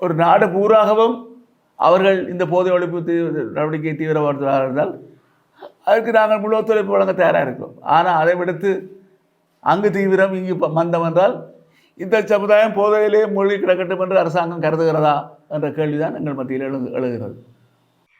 ஒரு நாடு பூராகவும் அவர்கள் இந்த போதை ஒழிப்பு தீவிர நடவடிக்கை தீவிரப்படுத்துகிறார்கள் இருந்தால் அதற்கு நாங்கள் முழு ஒத்துழைப்பு வழங்க தயாராக இருக்கிறோம். ஆனால் அதை விடுத்து அங்கு தீவிரம் இங்கு மந்தம் என்றால் இந்த சமுதாயம் போதையிலே மூழ்கி கிடக்கட்டும் என்று அரசாங்கம் கருதுகிறதா என்ற கேள்விதான் எங்கள் மத்தியில் எழு எழுகிறது.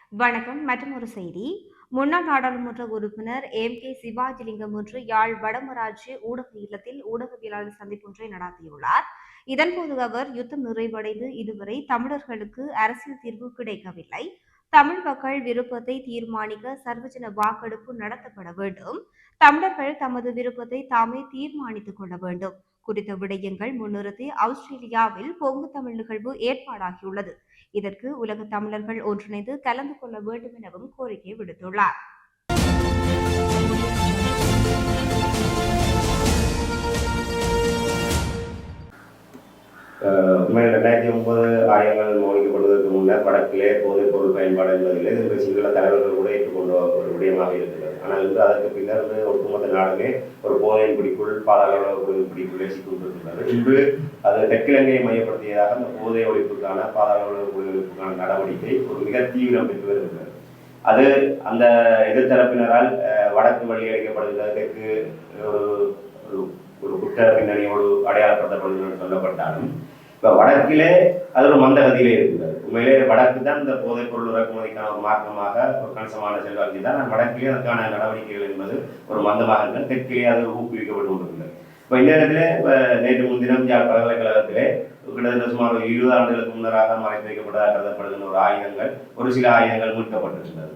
வணக்கம். மற்றும் ஒரு செய்தி. முன்னாள் நாடாளுமன்ற உறுப்பினர் எம். கே. சிவாஜிலிங்கம் ஒன்று யாழ் வடமராட்சி ஊடக இல்லத்தில் ஊடகவியலாளர் சந்திப்பு ஒன்றை நடாத்தியுள்ளார். இதன்போது அவர் யுத்தம் நிறைவடைந்து இதுவரை தமிழர்களுக்கு அரசியல் தீர்வு கிடைக்கவில்லை. தமிழ் மக்கள் விருப்பத்தை தீர்மானிக்க சர்வஜன வாக்கெடுப்பு நடத்தப்பட வேண்டும். தமிழர்கள் தமது விருப்பத்தை தாமே தீர்மானித்துக் கொள்ள வேண்டும். குறித்த விடயங்கள் முன்னிறுத்தி ஆஸ்திரேலியாவில் பொங்கு தமிழ் நிகழ்வு ஏற்பாடாகியுள்ளது. இதற்கு உலக தமிழர்கள் ஒன்றிணைந்து கலந்து கொள்ள வேண்டும் எனவும் கோரிக்கை விடுத்துள்ளார். உண்மையில் ரெண்டாயிரத்தி ஒன்பது ஆயங்கள் மௌனிக்கப்படுவதற்கு முன்னர் வடக்கிலே போதைப் பொருள் பயன்பாடு என்பதில்லை இது சிங்கள தலைவர்கள் கூட ஏற்றுக்கொண்டு ஒரு விடயமாக இருக்கிறது ஆனால் இன்று அதற்கு பின்னர் வந்து ஒட்டுமொத்த நாடுமே ஒரு போதையின் பிடிக்குள் பாதாள பிடிக்குள்ளே சிக்கொண்டிருக்கின்றது இன்று அது தெற்கிழங்கையை மையப்படுத்தியதாக அந்த போதை ஒழிப்புக்கான பாதாள ஒழிப்புக்கான நடவடிக்கை ஒரு மிக தீவிரம் பெற்று வருகிறது அது அந்த எதிர்த்தரப்பினரால் வடக்கு வழி அளிக்கப்படுகிறது தெற்கு ஒரு குற்ற பின்னணியோடு அடையாளப்படுத்தப்படுகிறது சொல்லப்பட்டாலும் இப்போ வடக்கிலே அது ஒரு மந்தகதியிலே இருக்கிறது உண்மையிலே வடக்கு தான் இந்த போதைப் பொருள் இறக்குமதிக்கான ஒரு மார்க்கமாக ஒரு கணிசமான செல்வாக்கு தான். ஆனால் வடக்கிலே அதற்கான நடவடிக்கைகள் என்பது ஒரு மந்தமாக இருந்தால் தெற்கிலே அது ஊக்குவிக்கப்பட்டு கொண்டிருந்தது இப்போ இந்த இடத்துல இப்போ நேற்று முன்தினம் பல்கலைக்கழகத்திலே கிட்டத்தட்ட சுமார் ஒரு இருபது ஆண்டுகளுக்கு முன்னராக மறைத்து வைக்கப்பட்டதாக கருதப்படுகின்ற ஒரு ஆயுதங்கள் ஒரு சில ஆயுதங்கள் மீட்கப்பட்டிருக்கின்றது.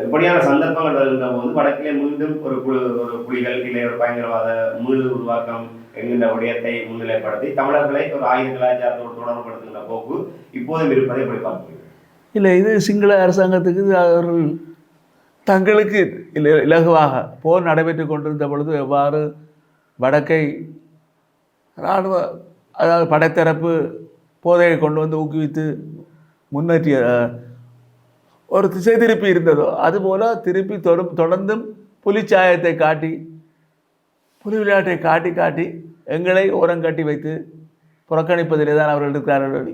இப்படியான சந்தர்ப்பங்கள் வருகின்ற போது வடக்கிலே மீண்டும் ஒரு குழு ஒரு புலிகள் இல்லை ஒரு பயங்கரவாத மீள் உருவாக்கம் என்கின்ற விடயத்தை முன்னிலைப்படுத்தி தமிழர்களை ஒரு ஆயுத கலாச்சாரத்தோடு தொடர்புபடுத்துகின்ற போக்கு இப்போதும் இருப்பதை இப்படி பார்க்கிறீர்கள் இல்லை இது சிங்கள அரசாங்கத்துக்கு அவர்கள் தங்களுக்கு இல இலகுவாக போர் நடைபெற்று கொண்டிருந்த பொழுது எவ்வாறு வடக்கை இராணுவ அதாவது படைத்தரப்பு போதையை கொண்டு வந்து ஊக்குவித்து முன்னேற்றிய ஒரு திசை திருப்பி இருந்ததோ அதுபோல் திருப்பி தொடு தொடர்ந்தும் புலிச்சாயத்தை காட்டி புலி விளையாட்டை காட்டி காட்டி எங்களை ஓரங்கட்டி வைத்து புறக்கணிப்பதிலே தான் அவர்கள் இருக்கிறார்கள்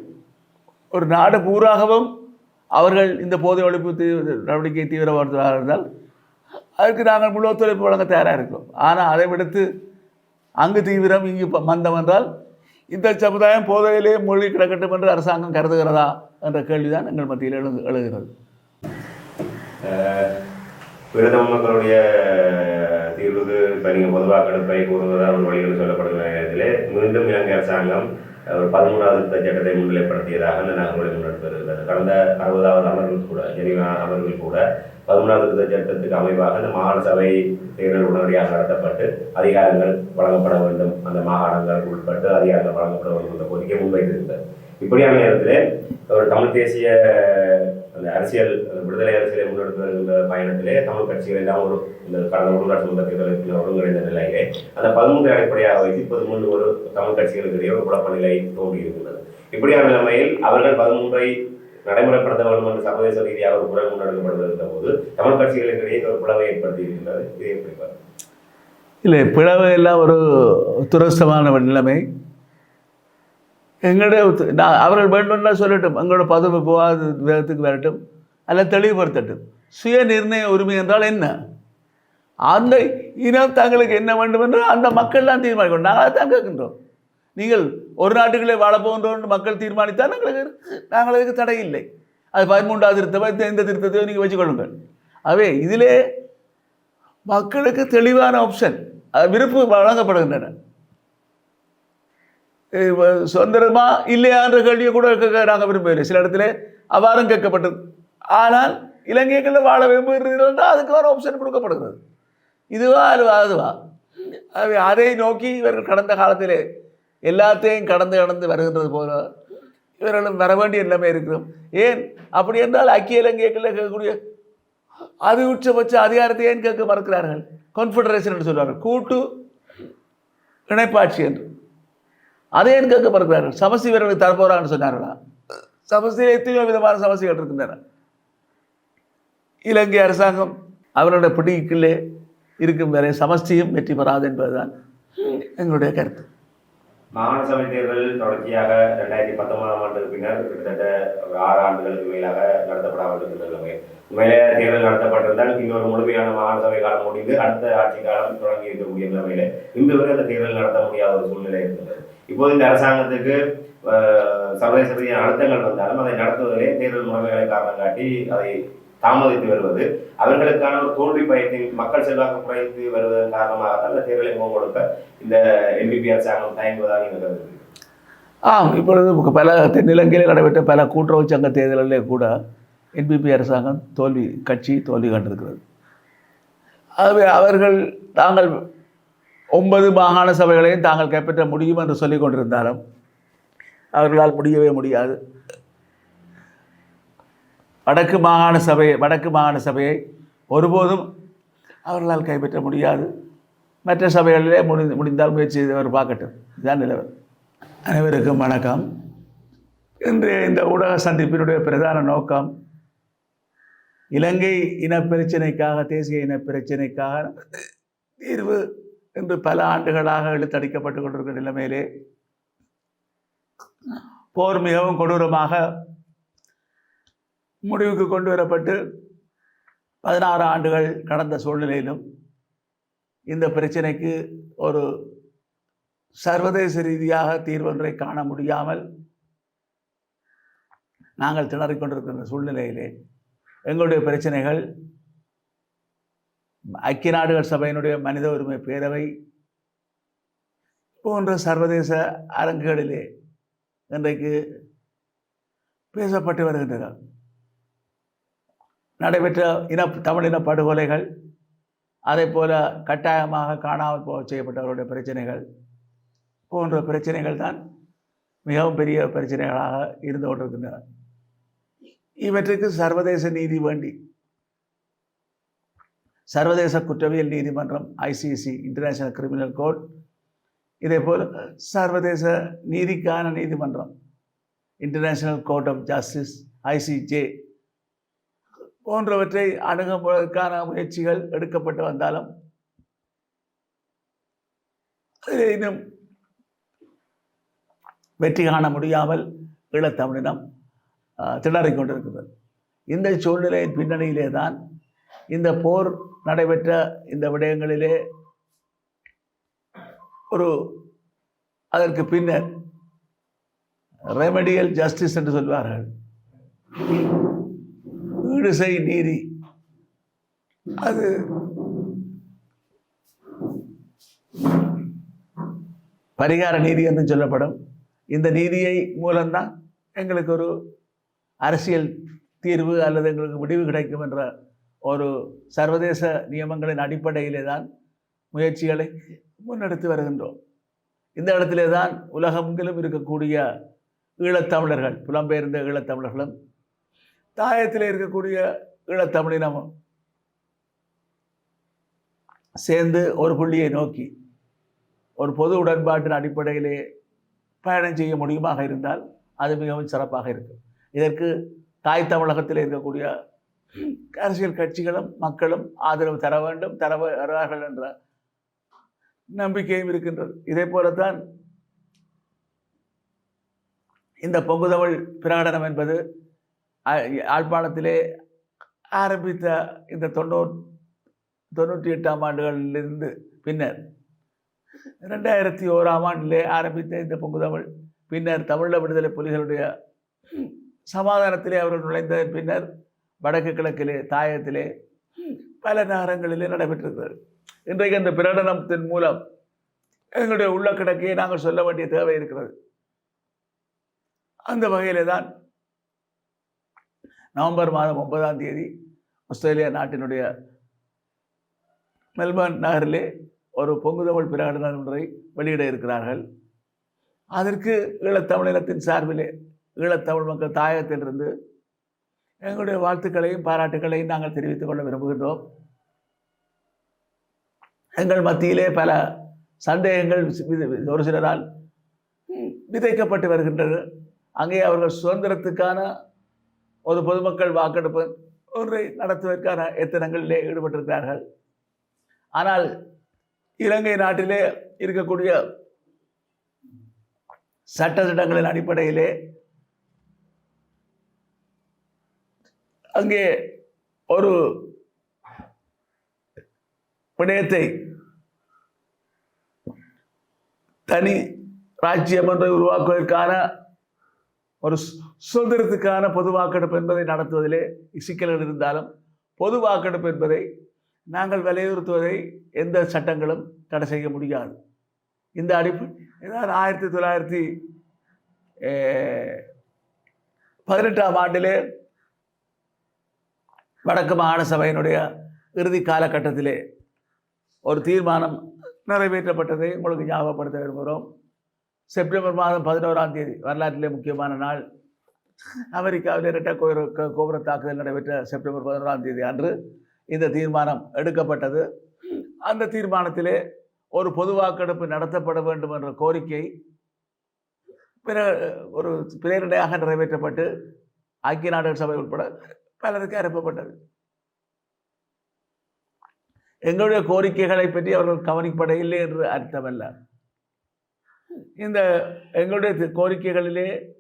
ஒரு நாடு பூராகவும் அவர்கள் இந்த போதை ஒழிப்பு தீ நடவடிக்கை தீவிரப்படுத்துகிறார்கள் இருந்தால் அதற்கு நாங்கள் முழு ஒத்துழைப்பு வழங்க தயாராக இருக்கிறோம். ஆனால் அதை விடுத்து அங்கு தீவிரம் இங்கு மந்தம் என்றால் இந்த சமுதாயம் போதையிலே மூழ்கி கிடக்கட்டும் என்று அரசாங்கம் கருதுகிறதா? என்ற கேள்விதான் எங்கள் மத்தியில் எழு எழுகிறது. பிரதம மக்களுடைய தீர்வுக்கு இப்போ நீங்கள் பொதுவாக கடுப்பை கூறுவதாக ஒரு வழிகள் சொல்லப்படுகிற நேரத்தில் மீண்டும் இலங்கை அரசாங்கம் ஒரு பதிமூணாவது சட்டத்தை முன்னிலைப்படுத்தியதாக அந்த நகர்வுகளை முன்னெடுத்து கடந்த அறுபதாவது அமர்வில் கூட ஜெனிவா அமர்வில் கூட பதிமூணாவது சட்டத்துக்கு அமைவாக அந்த மாகாண சபை தேர்தல் உடனடியாக நடத்தப்பட்டு அதிகாரங்கள் வழங்கப்பட வேண்டும். அந்த மாகாணங்கள் உட்பட்டு அதிகாரங்கள் வழங்கப்பட வேண்டும் என்ற கோரிக்கை முன்வைத்திருந்தது இப்படியான நேரத்தில் ஒரு தமிழ் தேசிய அந்த அரசியல் விடுதலை அரசியலை முன்னெடுத்து வருகின்ற பயணத்திலே தமிழ் கட்சிகள் எல்லாம் ஒரு இந்த கடந்த உள்ளாட்சி மன்ற தேர்தலுக்கு ஒருங்கிணைந்த நிலையிலே அந்த பதிமூன்று அடிப்படையாக வைத்து பதிமூன்று ஒரு தமிழ் கட்சிகளுக்கு இடையே ஒரு குழப்ப நிலை தோன்றி இருக்கின்றது இப்படியான நிலைமையில் அவர்கள் பதிமூன்றை நடைமுறைப்படுத்த வேண்டும் என்று சர்வதேச ரீதியாக ஒரு குரல் முன்னெடுக்கப்படுகின்ற போது தமிழ் கட்சிகளுக்கு இடையே ஒரு பிளவை ஏற்படுத்தி இருக்கின்றது இது எப்படி இல்லை பிளவு எல்லாம் ஒரு துரஸ்தமான நிலைமை. எங்களுடைய நான் அவர்கள் வேண்டும்னா சொல்லட்டும் எங்களோட பதவி போகாத விதத்துக்கு வரட்டும் அல்ல தெளிவுபடுத்தட்டும். சுய நிர்ணய உரிமை என்றால் என்ன? அந்த இனம் தங்களுக்கு என்ன வேண்டும் என்று அந்த மக்கள் தான் தீர்மானிக்கணும். நாங்கள் தான் கேட்கின்றோம். நீங்கள் ஒரு நாட்டுகளே வாழப்போகின்றோம் என்று மக்கள் தீர்மானித்தால் எங்களுக்கு நாங்கள் அதுக்கு தடை இல்லை. அது பதிமூன்றாவது திருத்தமோ எந்த திருத்தத்தையோ நீங்கள் வச்சுக்கொள்ளுங்கள் அவே இதிலே மக்களுக்கு தெளிவான ஆப்ஷன் விருப்பு வழங்கப்படுகின்றன. சுதந்திரமா இல்லையான்ற கேள்வியை கூட நாங்கள் விரும்பவில்லை. சில இடத்துல அவ்வாறும் கேட்கப்பட்டது. ஆனால் இலங்கைகளில் வாழ விரும்புகிறீர்கள் என்றால் அதுக்கு வேறு ஆப்ஷன் கொடுக்கப்படுகிறது. இதுவா அதுவா அதுவா? அதை நோக்கி இவர்கள் கடந்த காலத்திலே எல்லாத்தையும் கடந்து கடந்து வருகின்றது போல இவர்களும் வர வேண்டிய எல்லாமே இருக்கிறோம் ஏன்? அப்படி என்றால் ஐக்கிய இலங்கைகளில் கேட்கக்கூடிய அது உச்சபட்ச அதிகாரத்தை ஏன் கேட்க மறுக்கிறார்கள்? கான்ஃபெடரேஷன் என்று சொல்வார்கள். கூட்டு இணைப்பாட்சி என்று. அதை ஏன் கேட்க பார்க்கிறார்கள் சமஸ்தி வீரர்களுக்கு தரப்போறாங்கன்னு சொன்னார்களா? சமஸ்தியில் எத்தனையோ விதமான சமஸ்திகள் இருக்கின்றன இலங்கை அரசாங்கம் அவருடைய பிடிக்குள்ளே இருக்கும் வரை சமஸ்தியும் வெற்றி பெறாது என்பதுதான் எங்களுடைய கருத்து. மாகாண சபை தேர்தல் தொடர்ச்சியாக ரெண்டாயிரத்தி பத்தொன்பதாம் ஆண்டுக்கு பின்னர் கிட்டத்தட்ட ஒரு ஆறு ஆண்டுகளுக்கு மேலாக நடத்தப்படாமல் இருக்கின்றன உண்மையிலே தேர்தல் நடத்தப்பட்டிருந்தால் இன்னொரு முழுமையான மாகாண சபை காலம் முடிந்து அடுத்த ஆட்சி காலம் தொடங்கி இருக்கக்கூடிய நிலைமையில இன்று வரை அந்த தேர்தல் நடத்த முடியாத ஒரு சூழ்நிலை இருக்கின்றது. இப்போது இந்த அரசாங்கத்துக்கு சர்வதேச ரீதியான அழுத்தங்கள் வந்தாலும் அதை நடத்துவதிலே தேர்தல் முறைமைகளை காரணம் காட்டி அதை தாமதித்து வருவது அவர்களுக்கான ஒரு தோல்வி பயத்தின் மக்கள் செல்வாக்கு குறைந்து வருவதன் காரணமாக இந்த தேர்தலை முகம் கொடுக்க இந்த எம்பிபி அரசாங்கம் தயங்குவதாக இருக்கிறது ஆம் இப்பொழுது பல தென்னிலங்கையில் நடைபெற்ற பல கூட்டுறவு சங்க தேர்தலிலே கூட என்பிபி அரசாங்கம் தோல்வி கட்சி தோல்வி கண்டிருக்கிறது. ஆகவே அவர்கள் தாங்கள் ஒன்பது மாகாண சபைகளையும் தாங்கள் கைப்பற்ற முடியும் என்று சொல்லிக் கொண்டிருந்தாலும் அவர்களால் முடியவே முடியாது. வடக்கு மாகாண சபை வடக்கு மாகாண சபையை ஒருபோதும் அவர்களால் கைப்பற்ற முடியாது. மற்ற சபைகளிலே முடி முடிந்தால் முயற்சி செய்தவர் பார்க்கட்டும். இதுதான் நிலவர் அனைவருக்கும் வணக்கம். இன்று இந்த ஊடக சந்திப்பினுடைய பிரதான நோக்கம் இலங்கை இனப்பிரச்சினைக்காக தேசிய இனப்பிரச்சினைக்காக தீர்வு என்று பல ஆண்டுகளாக இழுத்தடிக்கப்பட்டு கொண்டிருக்கிற நிலைமையிலே போர் மிகவும் கொடூரமாக முடிவுக்கு கொண்டு வரப்பட்டு பதினாறு ஆண்டுகள் கடந்த சூழ்நிலையிலும் இந்த பிரச்சனைக்கு ஒரு சர்வதேச ரீதியாக தீர்வொன்றை காண முடியாமல் நாங்கள் திணறிக்கொண்டிருக்கின்ற சூழ்நிலையிலே எங்களுடைய பிரச்சனைகள் ஐக்கிய நாடுகள் சபையினுடைய மனித உரிமை பேரவை போன்ற சர்வதேச அரங்குகளிலே இன்றைக்கு பேசப்பட்டு வருகின்றன. நடைபெற்ற இன தமிழின படுகொலைகள் அதே போல் கட்டாயமாக காணாமல் போக செய்யப்பட்டவர்களுடைய பிரச்சனைகள் போன்ற பிரச்சனைகள் தான் மிகவும் பெரிய பிரச்சனைகளாக இருந்து கொண்டிருக்கின்றன. இவற்றுக்கு சர்வதேச நீதி வேண்டி சர்வதேச குற்றவியல் நீதிமன்றம் ஐசிசி இன்டர்நேஷனல் கிரிமினல் கோர்ட் இதே போல் சர்வதேச நீதிக்கான நீதிமன்றம் international court of justice ICJ போன்றவற்றை அணுகுவதற்கான முயற்சிகள் எடுக்கப்பட்டு வந்தாலும் அதில் இன்னும் வெற்றி காண முடியாமல் ஈழத்தமிழினம் திணறிக் கொண்டிருக்கிறது. இந்த சூழ்நிலையின் பின்னணியிலே தான் இந்த போர் நடைபெற்ற இந்த விடயங்களிலே ஒரு அதற்கு பின்னர் ரெமடியல் ஜஸ்டிஸ் என்று சொல்வார்கள். விடுசை நீதி. அது பரிகார நீதி என்று சொல்லப்படும். இந்த நீதியை மூலம்தான் எங்களுக்கு ஒரு அரசியல் தீர்வு அல்லது எங்களுக்கு முடிவு கிடைக்கும் என்ற ஒரு சர்வதேச நியமங்களின் அடிப்படையிலே தான் முயற்சிகளை முன்னெடுத்து வருகின்றோம். இந்த இடத்திலே தான் உலகமெங்கிலும் இருக்கக்கூடிய ஈழத்தமிழர்கள் புலம்பெயர்ந்த ஈழத்தமிழர்களும் தாயத்தில் இருக்கக்கூடிய ஈழத்தமிழினம் சேர்ந்து ஒரு புள்ளியை நோக்கி ஒரு பொது உடன்பாட்டின் அடிப்படையிலே பயணம் செய்ய முடியுமாக இருந்தால் அது மிகவும் சிறப்பாக இருக்கும். இதற்கு தாய் தமிழகத்தில் இருக்கக்கூடிய அரசியல் கட்சிகளும் மக்களும் ஆதரவு தர வேண்டும் தர வருவார்கள் என்ற நம்பிக்கையும் இருக்கின்றது. இதே போலத்தான் இந்த பொங்குதமிழ் பிரகடனம் என்பது யாழ்ப்பாணத்திலே ஆரம்பித்த இந்த தொண்ணூ தொண்ணூற்றி எட்டாம் ஆண்டுகளிலிருந்து பின்னர் ரெண்டாயிரத்தி ஓராம் ஆண்டிலே ஆரம்பித்த இந்த பொங்குதமிழ் பின்னர் தமிழ விடுதலை புலிகளுடைய சமாதானத்திலே அவர்கள் நுழைந்ததன் பின்னர் வடக்கு கிழக்கிலே தாயத்திலே பல நகரங்களிலே நடைபெற்றிருக்கிறது இன்றைக்கு இந்த பிரகடனத்தின் மூலம் எங்களுடைய உள்ள கிடக்கையை நாங்கள் சொல்ல வேண்டிய தேவை இருக்கிறது. அந்த வகையிலே தான் நவம்பர் மாதம் ஒன்பதாம் தேதி ஆஸ்திரேலியா நாட்டினுடைய மெல்பர்ன் நகரிலே ஒரு பொங்குதமிழ் பிரகடனம் ஒன்றை வெளியிட இருக்கிறார்கள். அதற்கு ஈழத்தமிழினத்தின் சார்பிலே ஈழத்தமிழ் மக்கள் தாயகத்திலிருந்து எங்களுடைய வாழ்த்துக்களையும் பாராட்டுக்களையும் நாங்கள் தெரிவித்துக் கொள்ள விரும்புகின்றோம். எங்கள் மத்தியிலே பல சந்தேகங்கள் ஒரு சிலரால் விதைக்கப்பட்டு வருகின்றது. அங்கே அவர்கள் சுதந்திரத்துக்கான ஒரு பொதுமக்கள் வாக்கெடுப்பு ஒன்றை நடத்துவதற்கான எத்தனங்களிலே ஈடுபட்டிருக்கிறார்கள்? ஆனால் இலங்கை நாட்டிலே இருக்கக்கூடிய சட்டத்திட்டங்களின் அடிப்படையிலே அங்கே ஒரு பிணையத்தை தனி ராஜ்யம் ஒன்றை உருவாக்குவதற்கான ஒரு சுதந்திரத்துக்கான பொது வாக்கெடுப்பு என்பதை நடத்துவதிலே சிக்கல்கள் இருந்தாலும் பொது வாக்கெடுப்பு என்பதை நாங்கள் வலியுறுத்துவதை எந்த சட்டங்களும் தடை செய்ய முடியாது. இந்த அடிப்பு ஏதாவது ஆயிரத்தி தொள்ளாயிரத்தி பதினெட்டாம் ஆண்டிலே வடக்கு மாகாண சபையினுடைய இறுதி காலகட்டத்திலே ஒரு தீர்மானம் நிறைவேற்றப்பட்டதை உங்களுக்கு ஞாபகப்படுத்த விரும்புகிறோம். செப்டம்பர் மாதம் பதினோராம் தேதி வரலாற்றிலே முக்கியமான நாள். அமெரிக்காவில் இரட்டை கோபுர கோபுர தாக்குதல் நடைபெற்ற செப்டம்பர் பதினோராம் தேதி அன்று இந்த தீர்மானம் எடுக்கப்பட்டது. அந்த தீர்மானத்திலே ஒரு பொது வாக்கெடுப்பு நடத்தப்பட வேண்டும் என்ற கோரிக்கை பிற ஒரு பிரேரணையாக நிறைவேற்றப்பட்டு ஐக்கிய நாடுகள் சபை உட்பட பலருக்கு அனுப்பப்பட்டது. எங்களுடைய கோரிக்கைகளை பற்றி அவர்கள் கவனிப்படையில்லை என்று அர்த்தமல்ல. இந்த எங்களுடைய கோரிக்கைகளிலே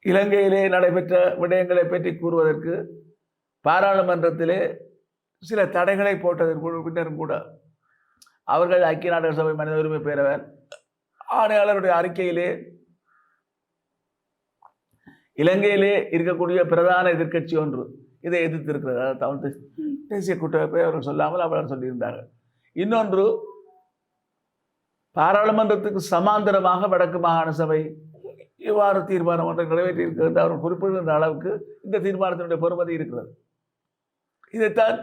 இலங்கையிலே நடைபெற்ற விடயங்களை பற்றி கூறுவதற்கு பாராளுமன்றத்திலே சில தடைகளை போட்டதற்கு பின்னரும் கூட அவர்கள் ஐக்கிய நாடுகள் சபை மனித உரிமை பேரவர் ஆணையாளருடைய அறிக்கையிலே இலங்கையிலே இருக்கக்கூடிய பிரதான எதிர்க்கட்சி ஒன்று. இதை எதிர்த்திருக்கிறது. அதாவது தமிழ் தேச- தேசிய கூட்டமைப்பை அவர்கள் சொல்லாமல் அவர்கள் சொல்லியிருந்தார்கள். இன்னொன்று பாராளுமன்றத்துக்கு சமாந்தரமாக வடக்கு மாகாண சபை இவ்வாறு தீர்மானம் ஒன்றை நிறைவேற்றியிருக்கிறது அவர் குறிப்பிடுகின்ற அளவுக்கு இந்த தீர்மானத்தினுடைய பொறுமதி இருக்கிறது. இதைத்தான்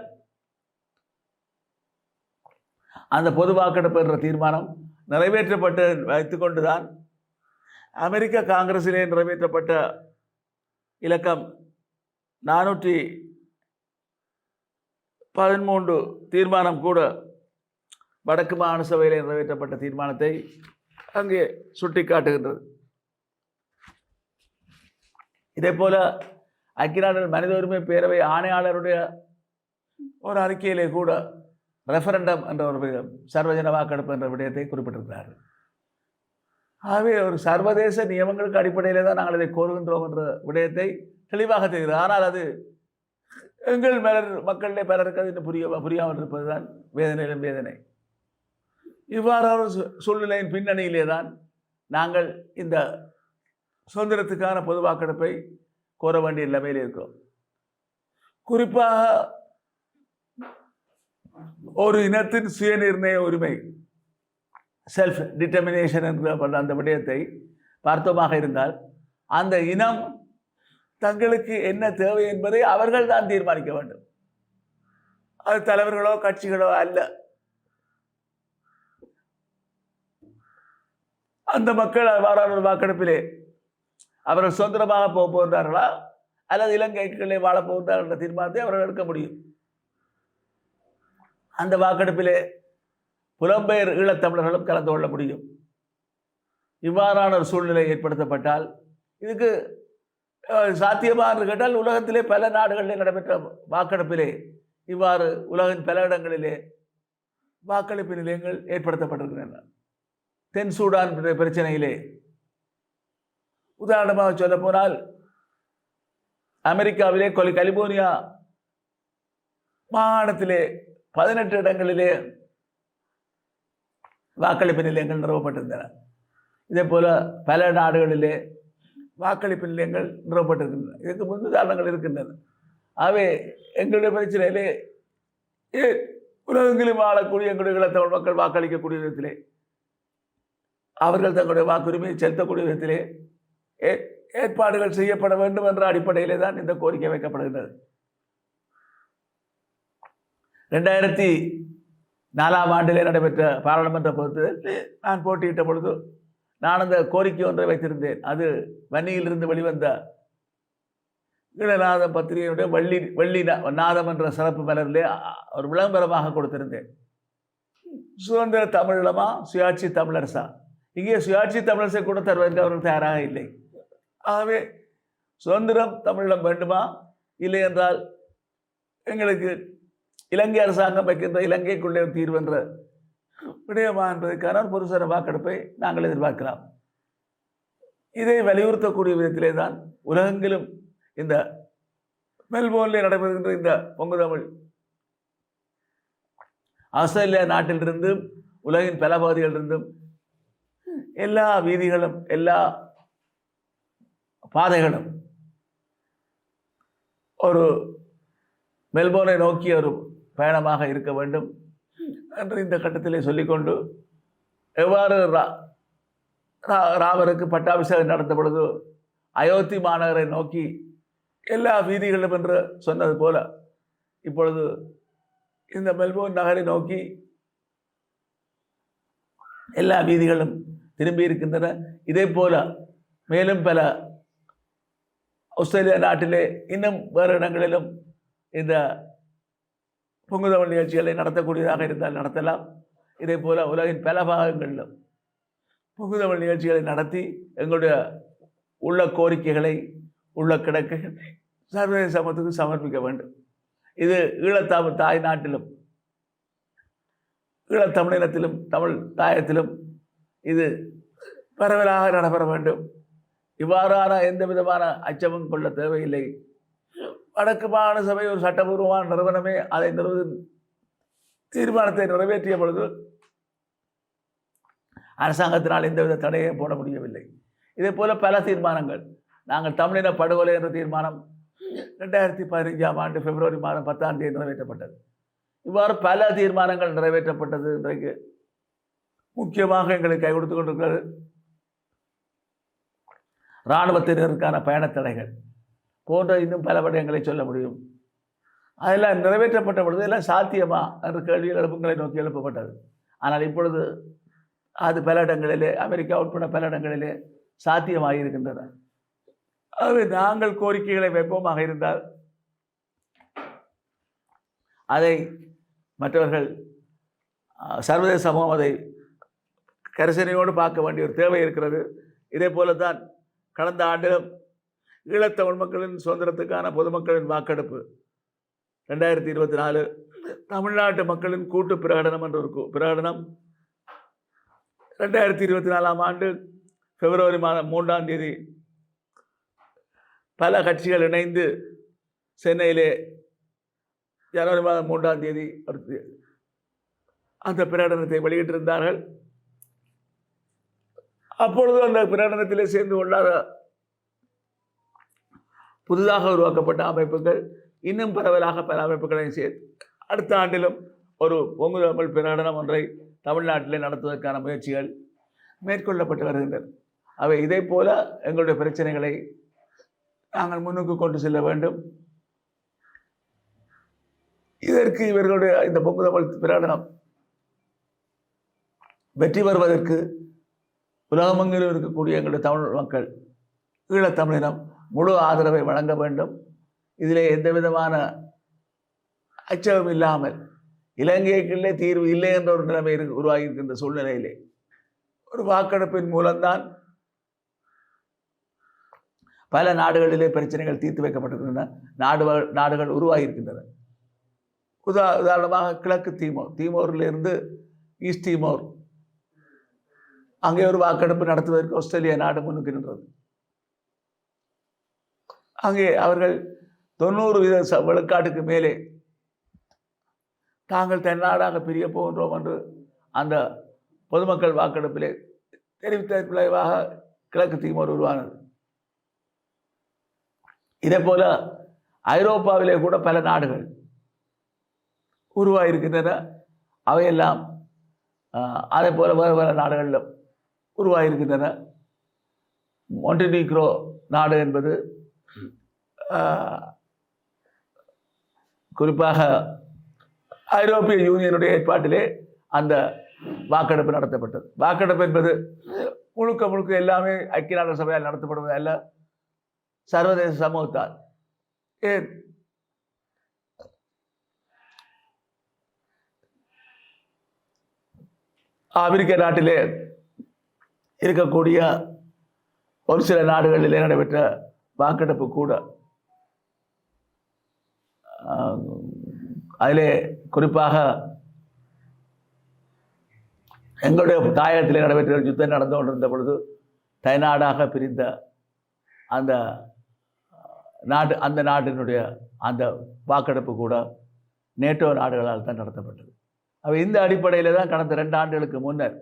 அந்த பொது வாக்கெடுப்பு என்ற தீர்மானம் நிறைவேற்றப்பட்டு வைத்துக்கொண்டுதான் அமெரிக்க காங்கிரஸிலே நிறைவேற்றப்பட்ட இலக்கம் நானூற்றி பதிமூன்று தீர்மானம் கூட வடக்கு மாகாண சபையில் நிறைவேற்றப்பட்ட தீர்மானத்தை அங்கே சுட்டிக்காட்டுகின்றது. இதே போல ஐக்கிய நாடுகள் மனித உரிமை பேரவை ஆணையாளருடைய ஒரு அறிக்கையிலே கூட ரெஃபரண்டம் என்ற ஒரு சர்வஜன வாக்கெடுப்பு என்ற விடயத்தை குறிப்பிட்டிருக்கிறார்கள். ஆகவே ஒரு சர்வதேச நியமங்களுக்கு அடிப்படையிலே தான் நாங்கள் இதை கோருகின்றோம் என்ற விடயத்தை தெளிவாக தெரிகிறது. ஆனால் அது எங்கள் மேலர் மக்களிலே பலருக்கு அது இன்னும் புரிய புரியாமல் இருப்பதுதான் வேதனையிலும் வேதனை. இவ்வாறான சூழ்நிலையின் பின்னணியிலே தான் நாங்கள் இந்த சுதந்திரத்துக்கான பொது வாக்கெடுப்பை கோர வேண்டிய நிலைமையில் இருக்கிறோம். குறிப்பாக ஒரு இனத்தின் சுயநிர்ணய உரிமை செல்ஃப் டிட்டர்மினேஷன் என்கிற அந்த விடயத்தை பார்த்தோமாக இருந்தால் அந்த இனம் தங்களுக்கு என்ன தேவை என்பதை அவர்கள் தான் தீர்மானிக்க வேண்டும். அது தலைவர்களோ கட்சிகளோ அல்ல. அந்த மக்கள் வாராளர் ஒரு வாக்கெடுப்பிலே அவர்கள் சுதந்திரமாக போக போகிறார்களா அல்லது இலங்கைக்குள்ளே வாழப் போகிறார்கள் என்ற தீர்மானத்தை அவர்கள் எடுக்க முடியும். அந்த வாக்கெடுப்பிலே புலம்பெயர் ஈழத்தமிழர்களும் கலந்து கொள்ள முடியும். இவ்வாறான ஒரு சூழ்நிலை ஏற்படுத்தப்பட்டால் இதுக்கு சாத்தியமாக என்று கேட்டால் உலகத்திலே பல நாடுகளிலே நடைபெற்ற வாக்கெடுப்பிலே இவ்வாறு உலகின் பல இடங்களிலே வாக்களிப்பு நிலையங்கள் ஏற்படுத்தப்பட்டிருக்கின்றன. தென் சூடான் பிரச்சனையிலே. உதாரணமாக சொல்ல போனால் அமெரிக்காவிலே கொலி கலிபோர்னியா மாகாணத்திலே பதினெட்டு இடங்களிலே வாக்களிப்பு நிலையங்கள் நிறுவப்பட்டிருந்தன. இதே போல பல நாடுகளிலே வாக்களிப்பு நிலையங்கள் நிறுவப்பட்டிருக்கின்றன. இதுக்கு முன் உதாரணங்கள் இருக்கின்றன. ஆகவே எங்களுடைய பிரச்சனையிலே உலகெங்கிலும் வாழக்கூடிய எங்களுடைய தமிழ் மக்கள் வாக்களிக்கக்கூடிய விதத்திலே அவர்கள் தங்களுடைய வாக்குரிமையை செலுத்தக்கூடிய விதத்திலே ஏ ஏற்பாடுகள் செய்யப்பட வேண்டும் என்ற அடிப்படையிலே தான் இந்த கோரிக்கை வைக்கப்படுகின்றது. ரெண்டாயிரத்தி நாலாம் ஆண்டிலே நடைபெற்ற பாராளுமன்ற பொறுத்து நான் போட்டியிட்ட பொழுது நான் அந்த கோரிக்கை ஒன்றை வைத்திருந்தேன். அது வன்னியிலிருந்து வெளிவந்த ஈழநாதம் பத்திரிகையினுடைய வள்ளி வள்ளி நாதம் என்ற சிறப்பு மலரிலே ஒரு விளம்பரமாக கொடுத்திருந்தேன். சுதந்திர தமிழமா சுயாட்சி தமிழரசா? இங்கே சுயாட்சி தமிழரசை கூட தருவதற்கு அவர்கள் தயாராக இல்லை. ஆகவே சுதந்திரம் தமிழிடம் வேண்டுமா? இல்லை என்றால் எங்களுக்கு இலங்கை அரசாங்கம் வைக்கின்ற இலங்கைக்குள்ளே தீர்வு என்ற விடயமா என்பதற்கான ஒரு பொதுசர வாக்கெடுப்பை நாங்கள் எதிர்பார்க்கலாம். இதை வலியுறுத்தக்கூடிய விதத்திலே தான் உலகெங்கிலும் இந்த மெல்போர்னில் நடைபெறுகின்ற இந்த பொங்கு தமிழ் ஆஸ்திரேலியா நாட்டிலிருந்தும் உலகின் பல பகுதிகளிலிருந்தும் எல்லா வீதிகளும் எல்லா பாதைகளும். ஒரு மெல்போர்னை நோக்கிய ஒரு பயணமாக இருக்க வேண்டும் என்று இந்த கட்டத்திலே சொல்லிக்கொண்டு எவ்வாறு ரா ராமருக்கு பட்டாபிஷேகம் நடந்த பொழுது அயோத்தி மாநகரை நோக்கி எல்லா வீதிகளும் என்று சொன்னது போல இப்பொழுது இந்த மெல்போர்ன் நகரை நோக்கி எல்லா வீதிகளும் திரும்பி இருக்கின்றன இதே போல மேலும் பல ஆஸ்திரேலியா நாட்டிலே இன்னும் வேறு இடங்களிலும் இந்த பொங்குதமிழ் நிகழ்ச்சிகளை நடத்தக்கூடியதாக இருந்தால் நடத்தலாம். இதே போல உலகின் பல பாகங்களிலும் பொங்குதமிழ் நிகழ்ச்சிகளை நடத்தி எங்களுடைய உள்ள கோரிக்கைகளை உள்ள கிடக்கைகளை சர்வதேச சமத்துக்கு சமர்ப்பிக்க வேண்டும். இது ஈழத்தமிழ் தாய் நாட்டிலும் ஈழத்தமிழினத்திலும் தமிழ் தாயத்திலும் இது பரவலாக நடைபெற வேண்டும். இவ்வாறான எந்த விதமான அச்சமும் கொள்ள தேவையில்லை. வடக்கு மாகாண சபை ஒரு சட்டபூர்வமான நிறுவனமே. அதை நிறுவ தீர்மானத்தை நிறைவேற்றிய பொழுது அரசாங்கத்தினால் எந்தவித தடையை போட முடியவில்லை. இதே போல பல தீர்மானங்கள். நாங்கள் தமிழின படுகொலை என்ற தீர்மானம் ரெண்டாயிரத்தி பதினைஞ்சாம் ஆண்டு பிப்ரவரி மாதம் பத்தாம் தேதி நிறைவேற்றப்பட்டது. இவ்வாறு பல தீர்மானங்கள் நிறைவேற்றப்பட்டது இன்றைக்கு. முக்கியமாக எங்களுக்கு கை கொடுத்து கொண்டிருக்கிறது. இராணுவத்தினருக்கான பயணத்தடைகள் போன்ற இன்னும் பல விடயங்களை சொல்ல முடியும். அதெல்லாம் நிறைவேற்றப்பட்ட பொழுது எல்லாம் சாத்தியமா என்ற கேள்விகள் எழுப்புங்களை நோக்கி எழுப்பப்பட்டது. ஆனால் இப்பொழுது அது பல இடங்களிலே அமெரிக்கா உட்பட பல இடங்களிலே சாத்தியமாக இருக்கின்றன. ஆகவே நாங்கள் கோரிக்கைகளை வைப்போமாக இருந்தால் அதை மற்றவர்கள் சர்வதேச சமூகம் அதை கரிசனையோடு பார்க்க வேண்டிய ஒரு தேவை இருக்கிறது. இதே போல தான் கடந்த ஆண்டிலும் ஈழத்தமிழ் மக்களின் சுதந்திரத்துக்கான பொதுமக்களின் வாக்கெடுப்பு ரெண்டாயிரத்தி இருபத்தி நாலு தமிழ்நாட்டு மக்களின் கூட்டு பிரகடனம் என்று இருக்கும் பிரகடனம் ரெண்டாயிரத்தி இருபத்தி நாலாம் ஆண்டு பிப்ரவரி மாதம் மூன்றாம் தேதி பல கட்சிகள் இணைந்து சென்னையிலே ஜனவரி மாதம் மூன்றாம் தேதி அந்த பிரகடனத்தை வெளியிட்டிருந்தார்கள். அப்பொழுது அந்த பிரகடனத்திலே சேர்ந்து கொள்ளாத புதிதாக உருவாக்கப்பட்ட அமைப்புகள் இன்னும் பரவலாக பல அமைப்புகளை சேர்த்து அடுத்த ஆண்டிலும் ஒரு பொங்கு தமிழ் பிரகடனம் ஒன்றை தமிழ்நாட்டிலே நடத்துவதற்கான முயற்சிகள் மேற்கொள்ளப்பட்டு வருகின்றன. அவை இதே போல எங்களுடைய பிரச்சனைகளை நாங்கள் முன்னுக்கு கொண்டு செல்ல வேண்டும். இதற்கு இவர்களுடைய இந்த பொங்கு தமிழ் பிரகடனம் வெற்றி பெறுவதற்கு உலகமெங்கிலும் இருக்கக்கூடிய எங்களுடைய தமிழ் மக்கள் ஈழத்தமிழினம் முழு ஆதரவை வழங்க வேண்டும். இதிலே எந்த விதமான அச்சமும் இல்லாமல் இலங்கைக்குள்ளே தீர்வு இல்லை என்ற ஒரு நிலைமை இருக்கு உருவாகி இருக்கின்ற சூழ்நிலையிலே ஒரு வாக்கெடுப்பின் மூலம்தான் பல நாடுகளிலே பிரச்சனைகள் தீர்த்து வைக்கப்பட்டிருக்கின்றன. நாடுகள் நாடுகள் உருவாகி இருக்கின்றன உதா உதாரணமாக கிழக்கு தீமோர் தீமோரிலிருந்து ஈஸ்ட் தீமோர் அங்கே ஒரு வாக்கெடுப்பு நடத்துவதற்கு ஆஸ்திரேலியா நாடு முன்னுக்கு நின்றது. அங்கே அவர்கள் தொண்ணூறு வீத ச- விழுக்காட்டுக்கு மேலே தாங்கள் தென்னாடாக பிரிய போகின்றோம் என்று அந்த பொதுமக்கள் வாக்கெடுப்பிலே தெரிவித்த விளைவாக கிழக்கு தீமோர் உருவானது. இதே போல ஐரோப்பாவிலே கூட பல நாடுகள் உருவாகியிருக்கின்றன அவையெல்லாம் அதே போல வேறு வேறு நாடுகளிலும் உருவாகியிருக்கின்றன. மொண்டினிக்ரோ நாடு என்பது குறிப்பாக ஐரோப்பிய யூனியனுடைய ஏற்பாட்டிலே அந்த வாக்கெடுப்பு நடத்தப்பட்டது. வாக்கெடுப்பு என்பது முழுக்க முழுக்க எல்லாமே ஐக்கிய நாடு சபையால் நடத்தப்படுவது அல்ல சர்வதேச சமூகத்தால். ஏன்? அமெரிக்க நாட்டிலே இருக்கக்கூடிய ஒரு சில நாடுகளிலே நடைபெற்ற வாக்கெடுப்பு கூட அதிலே குறிப்பாக எங்களுடைய தாயகத்தில் நடைபெற்ற ஒரு யுத்தம் நடந்து கொண்டிருந்த பொழுது தைநாடாக பிரிந்த அந்த நாடு அந்த நாட்டினுடைய அந்த வாக்கெடுப்பு கூட நேட்டோ நாடுகளால் தான் நடத்தப்பட்டது. அப்போ இந்த அடிப்படையில் தான் கடந்த ரெண்டு ஆண்டுகளுக்கு முன்னர்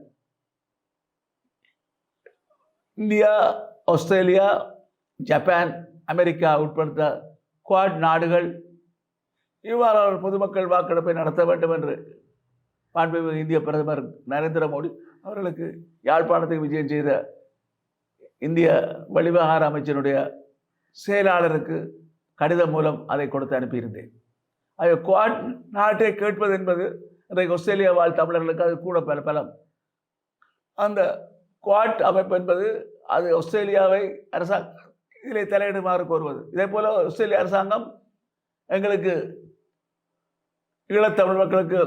இந்தியா ஆஸ்திரேலியா ஜப்பான் அமெரிக்கா உட்படுத்த குவாட் நாடுகள் இவ்வாறான பொதுமக்கள் வாக்கெடுப்பை நடத்த வேண்டும் என்று மாண்புமிகு இந்திய பிரதமர் நரேந்திர மோடி அவர்களுக்கு யாழ்ப்பாணத்துக்கு விஜயம் செய்த இந்திய வெளிவிவகார அமைச்சனுடைய செயலாளருக்கு கடிதம் மூலம் அதை கொடுத்து அனுப்பியிருந்தேன். அது குவாட் நாட்டை கேட்பது என்பது இன்றைக்கு ஆஸ்திரேலியா வாழ் தமிழர்களுக்கு அது கூட பல பலம் அந்த குவாட் அமைப்பு என்பது அது ஆஸ்திரேலியாவை அரசாங்க இதிலே தலையிடுமாறு கோருவது. இதே போல ஆஸ்திரேலிய அரசாங்கம் எங்களுக்கு ஈழத்தமிழ் மக்களுக்கு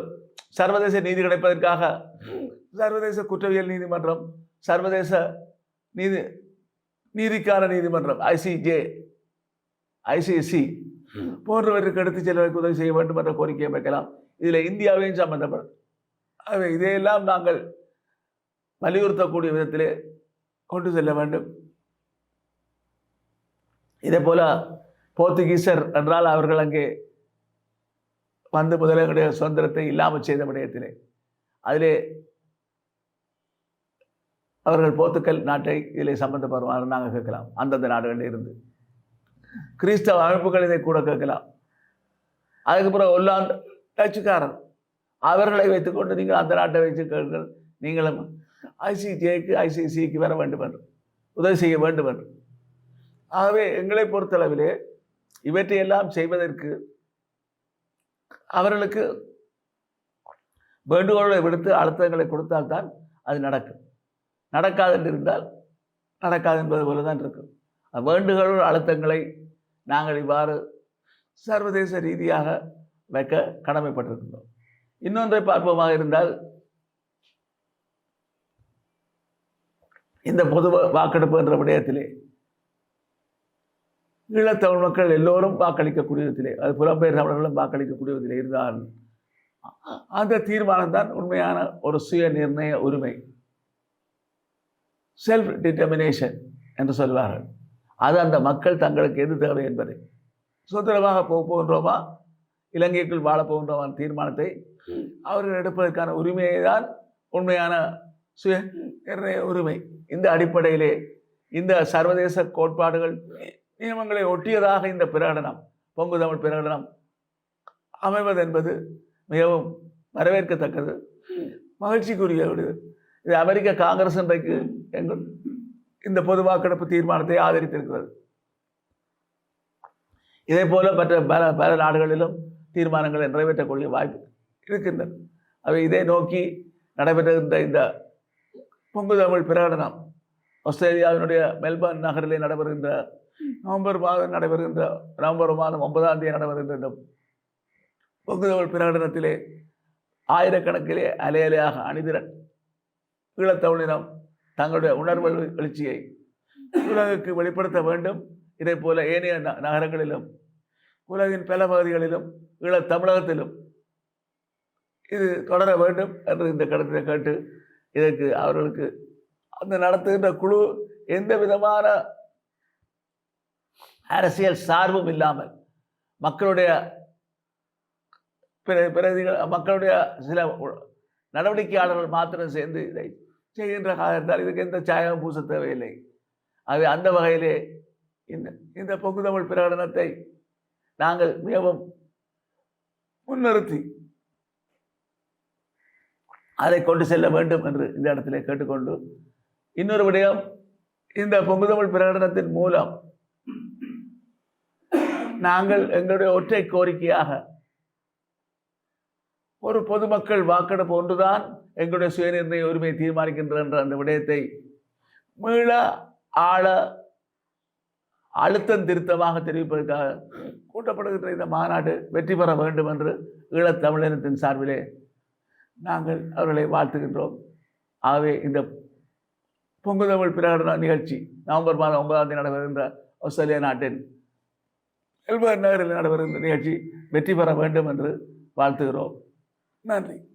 சர்வதேச நீதி கிடைப்பதற்காக சர்வதேச குற்றவியல் நீதிமன்றம் சர்வதேச நீதி நீதிக்கான நீதிமன்றம் ஐசிஜே ஐசிசி போன்றவற்றுக்கு எடுத்து செல்வதற்கு உதவி செய்ய வேண்டும் என்ற கோரிக்கையை வைக்கலாம் இதில் இந்தியாவையும் சம்பந்தப்படும். ஆகவே இதையெல்லாம் நாங்கள் வலியுறுத்தக்கூடிய விதத்திலே கொண்டு செல்ல வேண்டும். இதே போல போர்த்துகீசர் என்றால் அவர்கள் அங்கே வந்து முதலீடுடைய சுதந்திரத்தை இல்லாமல் செய்த விடயத்திலே அதிலே அவர்கள் போர்த்துக்கல் நாட்டை இதில் சம்பந்தப்படுவார் நாங்கள் கேட்கலாம். அந்தந்த நாடுகளில் இருந்து. கிறிஸ்தவ அமைப்புகள் இதை கூட கேட்கலாம். அதுக்கப்புறம் ஒல்லாந்து டச்சுக்காரர். அவர்களை வைத்துக்கொண்டு நீங்கள் அந்த நாட்டை வைத்து கேட்கள் நீங்களும் ஐசிஜேக்கு ஐசிசிக்கு வர வேண்டும் என்று உதவி செய்ய வேண்டும் என்று. ஆகவே எங்களை பொறுத்தளவிலே இவற்றையெல்லாம் செய்வதற்கு அவர்களுக்கு வேண்டுகோளை விடுத்து அழுத்தங்களை கொடுத்தால்தான் அது நடக்கும். நடக்காது என்று இருந்தால் நடக்காது என்பது போல தான் இருக்கும். வேண்டுகோள் அழுத்தங்களை நாங்கள் இவ்வாறு சர்வதேச ரீதியாக வைக்க கடமைப்பட்டிருக்கின்றோம். இன்னொன்றை பார்ப்போமாக இருந்தால் இந்த பொது வாக்கெடுப்பு என்ற விடயத்திலே ஈழத்தமிழ் மக்கள் எல்லோரும் வாக்களிக்கக்கூடிய விதத்திலே அது புலம்பெயர் தமிழர்களும் வாக்களிக்கக்கூடிய விதத்திலே இருந்தால் அந்த தீர்மானம் தான் உண்மையான ஒரு சுய நிர்ணய உரிமை. செல்ஃப் டிட்டர்மினேஷன் என்று சொல்வார்கள். அது அந்த மக்கள் தங்களுக்கு எது தேவை என்பதை. சுதந்திரமாக போக போகின்றோமா? இலங்கைக்குள் வாழப் போகின்றோமா தீர்மானத்தை அவர்கள் எடுப்பதற்கான உரிமையை தான் உண்மையான சுய நிர்ணய உரிமை. இந்த அடிப்படையிலே இந்த சர்வதேச கோட்பாடுகள் நியமங்களை ஒட்டியதாக இந்த பிரகடனம் பொங்கு தமிழ் பிரகடனம் அமைவது என்பது மிகவும் வரவேற்கத்தக்கது மகிழ்ச்சிக்குரியது இது அமெரிக்க காங்கிரஸ் இன்றைக்கு எங்கள் இந்த பொது வாக்கெடுப்பு தீர்மானத்தை ஆதரித்திருக்கிறது. இதே போல மற்ற பல பல நாடுகளிலும் தீர்மானங்களை நிறைவேற்றக்கூடிய வாய்ப்பு இருக்கின்றன அவை இதை நோக்கி நடைபெறுகின்ற இந்த பொங்கு தமிழ் பிரகடனம். ஆஸ்திரேலியாவினுடைய மெல்பர்ன் நகரிலே நடைபெறுகின்ற நவம்பர் மாதம் நடைபெறுகின்ற நவம்பர் மாதம் ஒன்பதாம் தேதி நடைபெறுகின்ற இந்த பொங்கு தமிழ் பிரகடனத்திலே ஆயிரக்கணக்கிலே அலையலையாக அணிதிரன் ஈழத்தமிழினம் தங்களுடைய உணர்வு எழுச்சியை உலகுக்கு வெளிப்படுத்த வேண்டும். இதே போல ஏனைய நகரங்களிலும் உலகின் பல பகுதிகளிலும் ஈழத் தமிழகத்திலும் இது தொடர வேண்டும் என்று இந்த கருத்தை கேட்டு இதற்கு அவர்களுக்கு அந்த நடத்துகின்ற குழு எந்த விதமான அரசியல் சார்பும் இல்லாமல் மக்களுடைய பிர பிரதிகள் மக்களுடைய சில நடவடிக்கையாளர்கள் மாத்திரம் சேர்ந்து இதை செய்கின்ற காரணத்தால் இதுக்கு எந்த சாயம் பூச தேவையில்லை. ஆகவே அந்த வகையிலே இந்த இந்த பொங்குதமிழ் பிரகடனத்தை நாங்கள் மிகவும் முன்னிறுத்தி அதை கொண்டு செல்ல வேண்டும் என்று இந்த இடத்திலே கேட்டுக்கொண்டு இன்னொரு விடயம் இந்த பொங்குதமிழ் பிரகடனத்தின் மூலம் நாங்கள் எங்களுடைய ஒற்றை கோரிக்கையாக ஒரு பொதுமக்கள் வாக்கெடுப்பு ஒன்றுதான் எங்களுடைய சுயநிர்ணய உரிமையை தீர்மானிக்கின்ற என்ற அந்த விடயத்தை மீள ஆழ அழுத்தம் திருத்தமாக தெரிவிப்பதற்காக கூட்டப்படுகின்ற இந்த மாநாடு வெற்றி பெற வேண்டும் என்று ஈழத்தமிழினத்தின் சார்பிலே நாங்கள் அவர்களை வாழ்த்துகின்றோம். ஆகவே இந்த பொங்கு தமிழ் பிரகடன நிகழ்ச்சி நவம்பர் மாதம் ஒன்பதாம் தேதி நடைபெறுகின்ற ஆஸ்திரேலியா நாட்டின் எல்பர் நகரில் நடைபெறுகின்ற நிகழ்ச்சி வெற்றி பெற வேண்டும் என்று வாழ்த்துகிறோம். நன்றி.